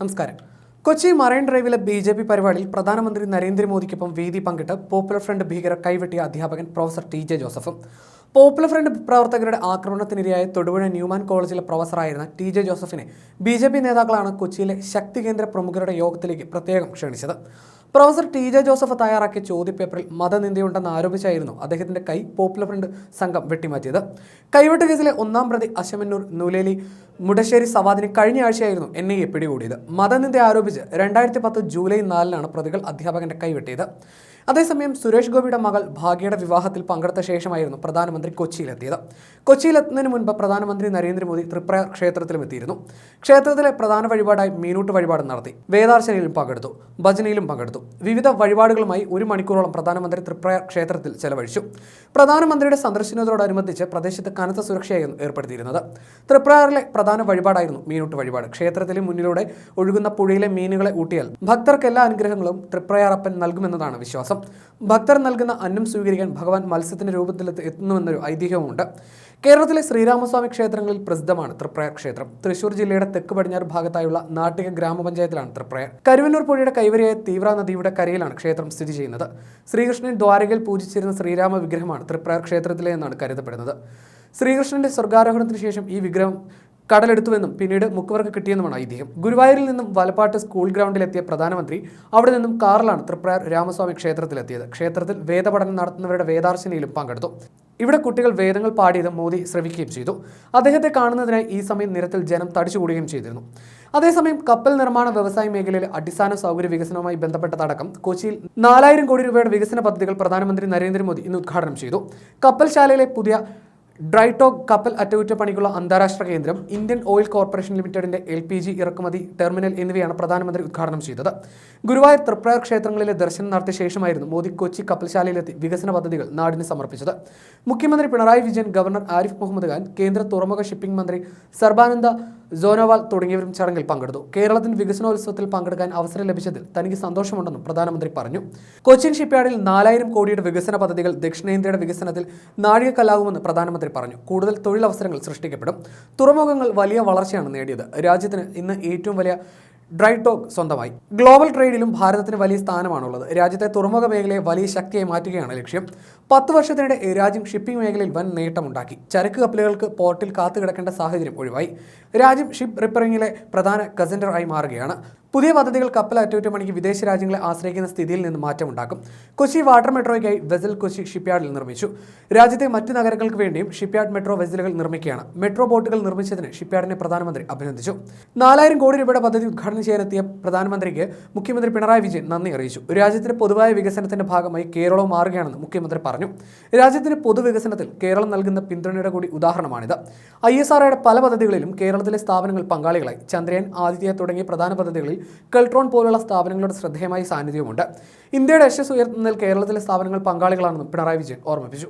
നമസ്കാരം. കൊച്ചി മറൈൻ ഡ്രൈവിലെ B J P പരിപാടിയിൽ പ്രധാനമന്ത്രി നരേന്ദ്രമോദിക്കൊപ്പം വേദി പങ്കിട്ട് പോപ്പുലർ ഫ്രണ്ട് ഭീകരർ കൈവെട്ടിയ അധ്യാപകൻ പ്രൊഫസർ ടി ജെ ജോസഫും. പോപ്പുലർ ഫ്രണ്ട് പ്രവർത്തകരുടെ ആക്രമണത്തിനിരയായ തൊടുപുഴ ന്യൂമാൻ കോളേജിലെ പ്രൊഫസറായിരുന്ന ടി ജെ ജോസഫിനെ ബി ജെ പി നേതാക്കളാണ് കൊച്ചിയിലെ ശക്തി കേന്ദ്ര പ്രമുഖരുടെ യോഗത്തിലേക്ക് പ്രത്യേകം ക്ഷണിച്ചത്. പ്രൊഫസർ ടി ജെ ജോസഫ് തയ്യാറാക്കിയ ചോദ്യപേപ്പറിൽ മതനിന്ദയുണ്ടെന്ന് ആരോപിച്ചായിരുന്നു അദ്ദേഹത്തിന്റെ കൈ പോപ്പുലർ ഫ്രണ്ട് സംഘം വെട്ടിമാറ്റിയത്. കൈവെട്ട് കേസിലെ ഒന്നാം പ്രതി അശമന്നൂർ നൂലേലി മുടശ്ശേരി സവാദിന് കഴിഞ്ഞ ആഴ്ചയായിരുന്നു എൻ ഐ എ പിടികൂടിയത്. മതനിന്ദ ആരോപിച്ച് രണ്ടായിരത്തി പത്ത് ജൂലൈ നാലിനാണ് പ്രതികൾ അധ്യാപകന്റെ കൈവെട്ടിയത് അതേസമയം സുരേഷ് ഗോപിയുടെ മകൾ ഭാഗ്യയുടെ വിവാഹത്തിൽ പങ്കെടുത്ത ശേഷമായിരുന്നു പ്രധാനമന്ത്രി കൊച്ചിയിലെത്തിയത്. കൊച്ചിയിലെത്തുന്നതിന് മുൻപ് പ്രധാനമന്ത്രി നരേന്ദ്രമോദി തൃപ്രയാർ ക്ഷേത്രത്തിലും എത്തിയിരുന്നു. ക്ഷേത്രത്തിലെ പ്രധാന വഴിപാടായി മീനൂട്ട് വഴിപാട് നടത്തി. വേദാർച്ചനയിലും പങ്കെടുത്തു. ഭജനയിലും പങ്കെടുത്തു. വിവിധ വഴിപാടുകളുമായി ഒരു മണിക്കൂറോളം പ്രധാനമന്ത്രി തൃപ്രയാർ ക്ഷേത്രത്തിൽ ചെലവഴിച്ചു. പ്രധാനമന്ത്രിയുടെ സന്ദർശനത്തോടനുബന്ധിച്ച് പ്രദേശത്ത് കനത്ത സുരക്ഷയായിരുന്നു ഏർപ്പെടുത്തിയിരുന്നത്. തൃപ്രയാറിലെ പ്രധാന വഴിപാടായിരുന്നു മീനൂട്ട് വഴിപാട്. ക്ഷേത്രത്തിലെ മുന്നിലൂടെ ഒഴുകുന്ന പുഴയിലെ മീനുകളെ ഊട്ടിയാൽ ഭക്തർക്ക് എല്ലാ അനുഗ്രഹങ്ങളും തൃപ്രയാറപ്പൻ നൽകുമെന്നതാണ് വിശ്വാസം. ഭക്തർ നൽകുന്ന അന്നം സ്വീകരിക്കാൻ ഭഗവാൻ മത്സ്യത്തിന്റെ രൂപത്തിൽ എത്തി- എത്തുന്നുവെന്നൊരു ഐതിഹ്യവുമുണ്ട്. കേരളത്തിലെ ശ്രീരാമസ്വാമി ക്ഷേത്രങ്ങളിൽ പ്രസിദ്ധമാണ് തൃപ്രയർ ക്ഷേത്രം. തൃശൂർ ജില്ലയുടെ തെക്ക് പടിഞ്ഞാറ് ഭാഗത്തായുള്ള നാട്ടിക ഗ്രാമപഞ്ചായത്തിലാണ് തൃപ്രയർ. കരുവന്നൂർ പുഴയുടെ കൈവരിയായ തീവ്ര നദിയുടെ കരയിലാണ് ക്ഷേത്രം സ്ഥിതി ചെയ്യുന്നത്. ശ്രീകൃഷ്ണൻ ദ്വാരകയിൽ പൂജിച്ചിരുന്ന ശ്രീരാമ വിഗ്രഹമാണ് തൃപ്രയർ ക്ഷേത്രത്തിലെ എന്നാണ് കരുതപ്പെടുന്നത്. ശ്രീകൃഷ്ണന്റെ സ്വർഗാരോഹണത്തിന് ശേഷം ഈ വിഗ്രഹം കടലെടുത്തുവെന്നും പിന്നീട് മുക്കുവർക്ക് കിട്ടിയെന്നുമാണ് ഐതിഹ്യം. ഗുരുവായൂരിൽ നിന്നും വലപ്പാട്ട് സ്കൂൾ ഗ്രൗണ്ടിലെത്തിയ പ്രധാനമന്ത്രി അവിടെ നിന്നും കാറിലാണ് തൃപ്രയാർ രാമസ്വാമി ക്ഷേത്രത്തിലെത്തിയത്. ക്ഷേത്രത്തിൽ വേദപഠനം നടത്തുന്നവരുടെ വേദാർച്ചനയിലും പങ്കെടുത്തു. ഇവിടെ കുട്ടികൾ വേദങ്ങൾ പാടിയത് മോദി ശ്രവിക്കുകയും ചെയ്തു. അദ്ദേഹത്തെ കാണുന്നതിനായി ഈ സമയം നിരത്തിൽ ജനം തടിച്ചുകൂടുകയും ചെയ്തിരുന്നു. അതേസമയം കപ്പൽ നിർമ്മാണ വ്യവസായ മേഖലയിലെ അടിസ്ഥാന സൗകര്യ വികസനവുമായി ബന്ധപ്പെട്ടതടക്കം കൊച്ചിയിൽ നാലായിരം കോടി രൂപയുടെ വികസന പദ്ധതികൾ പ്രധാനമന്ത്രി നരേന്ദ്രമോദി ഇന്ന് ഉദ്ഘാടനം ചെയ്തു. കപ്പൽശാലയിലെ പുതിയ ഡ്രൈടോക്ക് കപ്പൽ അറ്റകുറ്റപ്പണിക്കുള്ള അന്താരാഷ്ട്ര കേന്ദ്രം ഇന്ത്യൻ ഓയിൽ കോർപ്പറേഷൻ ലിമിറ്റഡിന്റെ എൽ പി ജി ഇറക്കുമതി ടെർമിനൽ എന്നിവയാണ് പ്രധാനമന്ത്രി ഉദ്ഘാടനം ചെയ്തത്. ഗുരുവായൂർ തൃപ്രയാർ ക്ഷേത്രങ്ങളിലെ ദർശനം നടത്തിയ ശേഷമായിരുന്നു മോദി കൊച്ചി കപ്പൽശാലയിലെത്തി വികസന പദ്ധതികൾ നാടിന് സമർപ്പിച്ചത്. മുഖ്യമന്ത്രി പിണറായി വിജയൻ ഗവർണർ ആരിഫ് മുഹമ്മദ് ഖാൻ കേന്ദ്ര തുറമുഖ ഷിപ്പിംഗ് മന്ത്രി സർബാനന്ദ സോനോവാൾ തുടങ്ങിയവരും ചടങ്ങിൽ പങ്കെടുത്തു. കേരളത്തിന്റെ വികസനോത്സവത്തിൽ പങ്കെടുക്കാൻ അവസരം ലഭിച്ചതിൽ തനിക്ക് സന്തോഷമുണ്ടെന്നും പ്രധാനമന്ത്രി പറഞ്ഞു. കൊച്ചിൻ ഷിപ്പ്യാർഡിൽ നാലായിരം കോടിയുടെ വികസന പദ്ധതികൾ ദക്ഷിണേന്ത്യയുടെ വികസനത്തിൽ നാഴികക്കല്ലാകുമെന്ന് പ്രധാനമന്ത്രി പറഞ്ഞു. കൂടുതൽ തൊഴിലവസരങ്ങൾ സൃഷ്ടിക്കപ്പെടും. തുറമുഖങ്ങൾ വലിയ വളർച്ചയാണ് നേടിയത്. രാജ്യത്തിന് ഇന്ന് ഏറ്റവും വലിയ ഡ്രൈ ടോക്ക് സ്വന്തമായി. ഗ്ലോബൽ ട്രേഡിലും ഭാരതത്തിന് വലിയ സ്ഥാനമാണുള്ളത്. രാജ്യത്തെ തുറമുഖ മേഖലയെ വലിയ ശക്തിയായി മാറ്റുകയാണ് ലക്ഷ്യം. പത്ത് വർഷത്തിനിടെ രാജ്യം ഷിപ്പിംഗ് മേഖലയിൽ വൻ നേട്ടമുണ്ടാക്കി. ചരക്ക് കപ്പലുകൾക്ക് പോർട്ടിൽ കാത്തുകിടക്കേണ്ട സാഹചര്യം ഒഴിവായി. രാജ്യം ഷിപ്പ് റിപ്പറിംഗിലെ പ്രധാന ആയി മാറുകയാണ്. പുതിയ പദ്ധതികൾ കപ്പൽ അറ്റകുറ്റപ്പണിക്ക് വിദേശ രാജ്യങ്ങളെ ആശ്രയിക്കുന്ന സ്ഥിതിയിൽ നിന്ന് മാറ്റമുണ്ടാക്കും. കൊച്ചി വാട്ടർ മെട്രോയ്ക്കായി വെസൽ കൊച്ചി ഷിപ്പ്യാർഡിൽ നിർമ്മിച്ചു. രാജ്യത്തെ മറ്റ് നഗരങ്ങൾക്ക് വേണ്ടിയും ഷിപ്പ്യാർഡ് മെട്രോ വെസലുകൾ നിർമ്മിക്കുകയാണ്. മെട്രോ ബോട്ടുകൾ നിർമ്മിച്ചതിന് ഷിപ്പ്യാർഡിനെ പ്രധാനമന്ത്രി അഭിനന്ദിച്ചു. നാലായിരം കോടി രൂപയുടെ പദ്ധതി ഉദ്ഘാടനം ചെയ്യാനെത്തിയ പ്രധാനമന്ത്രിക്ക് മുഖ്യമന്ത്രി പിണറായി വിജയൻ നന്ദി അറിയിച്ചു. രാജ്യത്തിന്റെ പൊതുവായ വികസനത്തിന്റെ ഭാഗമായി കേരളം മാറുകയാണെന്ന് മുഖ്യമന്ത്രി പറഞ്ഞു. രാജ്യത്തിന്റെ പൊതുവികസനത്തിൽ കേരളം നൽകുന്ന പിന്തുണയുടെ കൂടി ഉദാഹരണമാണിത്. ഐ എസ് ആർഒയുടെ പല പദ്ധതികളിലും കേരളത്തിലെ സ്ഥാപനങ്ങൾ പങ്കാളികളായി. ചന്ദ്രയാൻ ആദിത്യ തുടങ്ങിയ പ്രധാന പദ്ധതികളിൽ കെൽട്രോൺ പോലുള്ള സ്ഥാപനങ്ങളുടെ ശ്രദ്ധേയമായ സാന്നിധ്യമുണ്ട് ഇന്ത്യയുടെ യശസ് ഉയർത്തുന്നതിൽ കേരളത്തിലെ സ്ഥാപനങ്ങൾ പങ്കാളികളാണെന്നും പിണറായി വിജയൻ ഓർമ്മിപ്പിച്ചു.